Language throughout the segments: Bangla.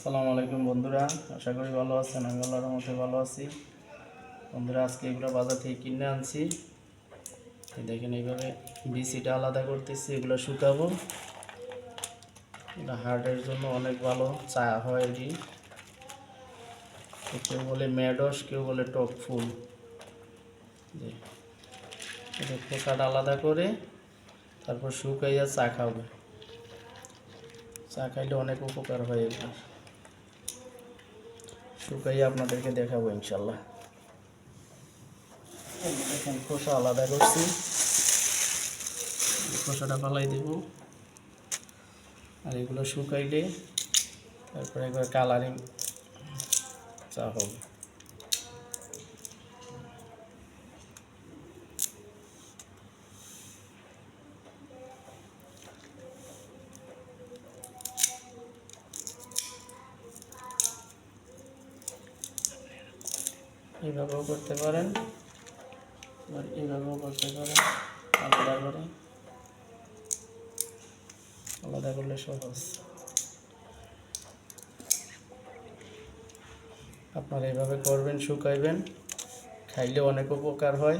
আসসালামু আলাইকুম বন্ধুরা, আশা করি ভালো আছেন, আমি আল্লাহর মধ্যে ভালো আছি। বন্ধুরা, আজকে এগুলো বাজার থেকে কিনে আনছি। দেখেন এইভাবে বিসিটা আলাদা করতেছি, এগুলো শুকাবো। এটা হার্টের জন্য অনেক ভালো, চা হয় এটি। কেউ বলে ম্যাডস, কেউ বলে টক ফুল। খোসাটা আলাদা করে তারপর শুকাইয়া চা খাবে। চা খাইলে অনেক উপকার হয় এগুলো শুকাইয়ে আপনাদেরকে দেখাবো ইনশাল্লাহ দেখেন, খোসা আলাদা করছি। খোসাটা পালাই দেব। আর এগুলো শুকাইলে তারপরে একবার কালারিং চা হবে। এইভাবেও করতে পারেন। আবার এইভাবেও করতে পারেন। আলাদা করে। আলাদা করলে সহজ। আপনারা এইভাবে করবেন, শুকাইবেন। খাইলে অনেক উপকার হয়।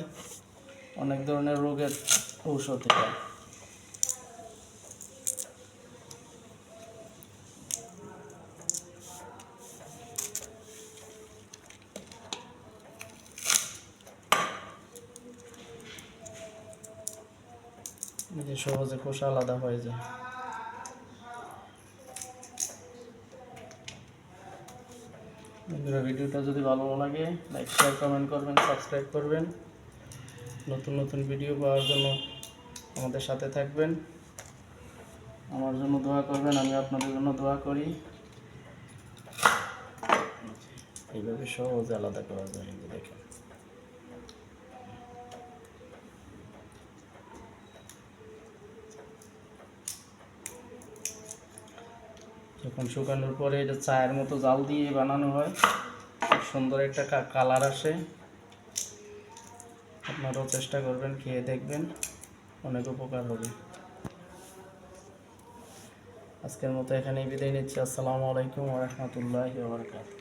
অনেক ধরনের রোগের ঔষধ এটা। যে সহজে খোসা আলাদা হয়ে যায়? বন্ধুরা, ভিডিওটা যদি ভালো লাগে লাইক শেয়ার কমেন্ট করবেন সাবস্ক্রাইব করবেন। নতুন নতুন ভিডিও পাওয়ার জন্য আমাদের সাথে থাকবেন। আমার জন্য দোয়া করবেন, আমি আপনাদের জন্য দোয়া করি। এইভাবে সহজে আলাদা করা যায় দেখেন। যখন শুকানোর পরে এটা চায়ের মতো জাল দিয়ে বানানো হয়। খুব সুন্দর একটা কালার আসে। আপনারাও চেষ্টা করবেন, খেয়ে দেখবেন। অনেক উপকার হবে। আজকের মতো এখানেই বিদায় নিচ্ছি। আসসালামু আলাইকুম রহমতুল্লাহ বারকাত